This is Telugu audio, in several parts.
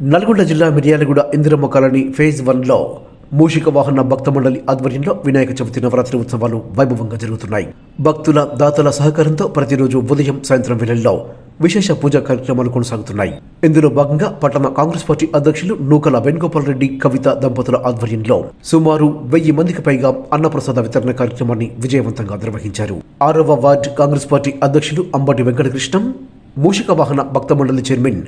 నల్గొండ జిల్లా మిర్యాలగూడ ఇందిరమ్మ కాలనీ ఫేజ్ వన్లో మూషిక వాహన భక్త మండలి ఆధ్వర్యంలో వినాయక చవితి నవరాత్రి ఉత్సవాలు వైభవంగా జరుగుతున్నాయి. భక్తుల దాతల సహకారంతో ప్రతిరోజు ఉదయం సాయంత్రం వేళల్లో విశేష పూజా కార్యక్రమాలు కొనసాగుతున్నాయి. ఇందులో భాగంగా పట్టణ కాంగ్రెస్ పార్టీ అధ్యక్షులు నూకల వేణుగోపాల్ రెడ్డి కవిత దంపతుల ఆధ్వర్యంలో సుమారు వెయ్యి మందికి పైగా అన్నప్రసాద వితరణ కార్యక్రమాన్ని విజయవంతంగా నిర్వహించారు. ఆరవ వార్డ్ కాంగ్రెస్ పార్టీ అధ్యక్షులు అంబటి వెంకటకృష్ణం మూషిక వాహన భక్త మండలి చైర్మన్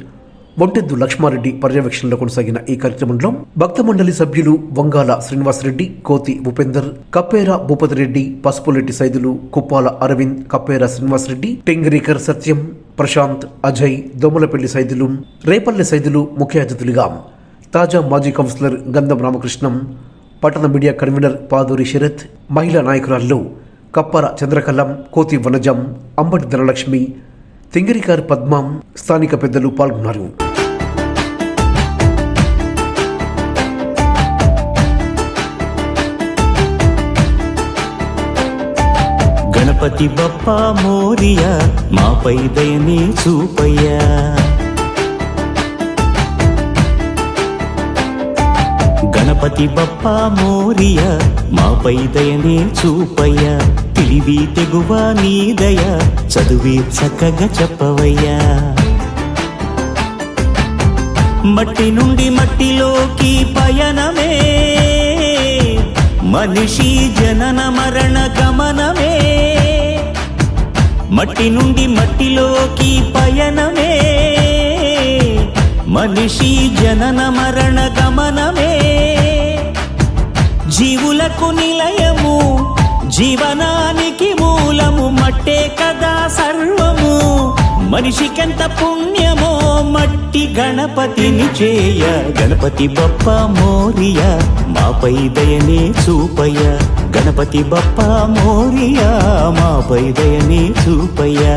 మొంటెద్దు లక్ష్మారెడ్డి పర్యవేక్షణలో కొనసాగిన ఈ కార్యక్రమంలో భక్త మండలి సభ్యులు వంగాల శ్రీనివాసరెడ్డి కోతి భూపేందర్ కప్పేర భూపతిరెడ్డి పసుపులెట్టి సైదులు కుప్పాల అరవింద్ కప్పేర శ్రీనివాసరెడ్డి టెంగరీకర్ సత్యం ప్రశాంత్ అజయ్ దోమలపల్లి సైదులు రేపల్లె సైదులు ముఖ్య అతిథులుగా తాజా మాజీ కౌన్సిలర్ గంధం రామకృష్ణం పట్టణ మీడియా కన్వీనర్ పాదూరి శరత్ మహిళా నాయకురాల్లో కప్పర చంద్రకల్లం కోతి వనజం అంబటి ధనలక్ష్మి తింగరికారు పద్మం స్థానిక పెద్దలు పాల్గొన్నారు. గణపతి బప్ప మోరియా మాపై దయని చూపయ్యా. గణపతి బప్ప మోరియ మాపై దయని చూపయ్యా. తెలివి తెగువ నీ దయ చదువి చక్కగా చెప్పవయ్యా. మట్టి నుండి మట్టిలోకి పయనమే మనిషి జనన మరణ గమనమే. మట్టి నుండి మట్టిలోకి పయనమే మనిషి జనన మరణ గమనమే. జీవులకు నిలయము జీవనానికి మూలము మట్టే కదా సర్వము. మనిషికెంత పుణ్యమో మట్టి గణపతిని చేయ. గణపతి బప్ప మోరియ మాపై దయనే చూపయ్య గణపతి బప్ప మోరియా మాపై దయనే చూపయ్యా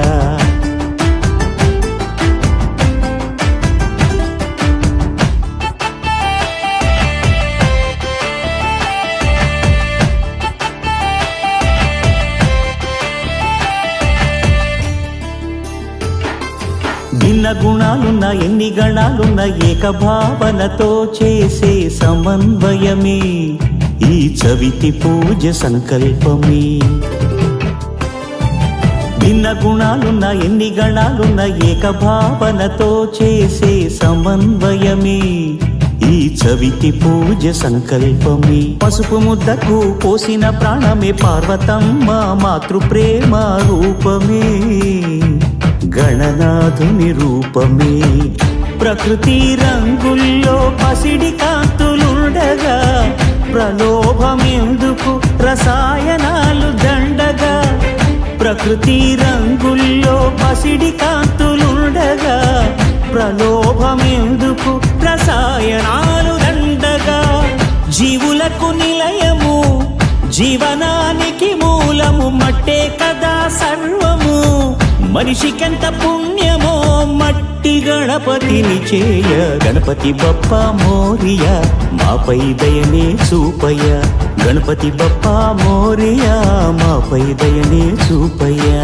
గుణాలున్న ఎన్ని గణాలున్న ఏకభావనతో చేసే సమన్వయమే. ఈ చవితి పూజ సంకల్పమే. భిన్న గుణాలున్న ఎన్ని గణాలున్న ఏకభావనతో చేసే సమన్వయమే. ఈ చవితి పూజ సంకల్పమే. పసుపు ముద్దకు పోసిన ప్రాణమే పార్వతమ్మ మాతృప్రేమ రూపమే. గణనాథుని రూపమే. ప్రకృతి రంగుల్లో పసిడి కాంతులుండగా ప్రలోభమెందుకు రసాయనాలు దండగా. ప్రకృతి రంగుల్లో పసిడి కాంతులుండగా ప్రలోభమెందుకు రసాయనాలు దండగా. జీవులకు నిలయము జీవనానికి మూలము మట్టే కదా సర్వము. మనిషికెంత పుణ్యమో మట్టి గణపతిని చేయ. గణపతి బప్ప మోరియ మాపై దయనే చూపయ్య. గణపతి బప్ప మోరియ మాపై దయనే చూపయ్యా.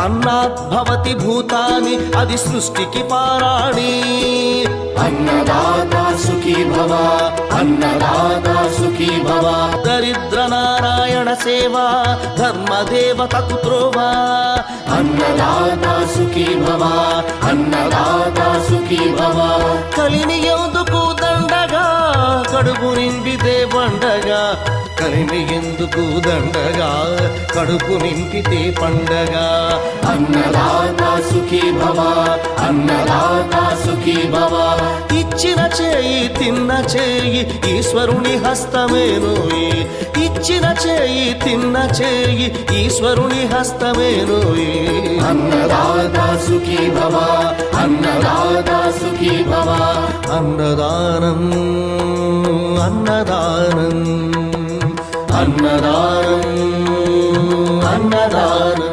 అన్నాత్ భవతి భూతాని అది సృష్టికి పారాణి. అన్నదాత సుఖీ భవ అన్నదాత సుఖీ భవ. దరిద్ర నారాయణ సేవ ధర్మదేవతకు త్రోవా. అన్నదాత సుఖీ భవ అన్నదాత సుఖీ భవ. కలిని ఎందుకు దండగా కడుపు నింపితే పండగా. కలిమి ఎందుకు దండగా కడుపు నింపితే పండగ. అన్నదాతా సుఖీ భవ అన్నదాతా సుఖీ భవ. ఇచ్చిన చేయి తిన్న చేయి ఈశ్వరుని హస్తమేనోయి ఇచ్చిన చేయి తిన్న చేయి ఈశ్వరుని హస్తమేనోయి అన్నదాతా సుఖీ భవ అన్నదాతా సుఖీ భవ. అన్నదానం అన్నదానం అన్నదానం అన్నదానం.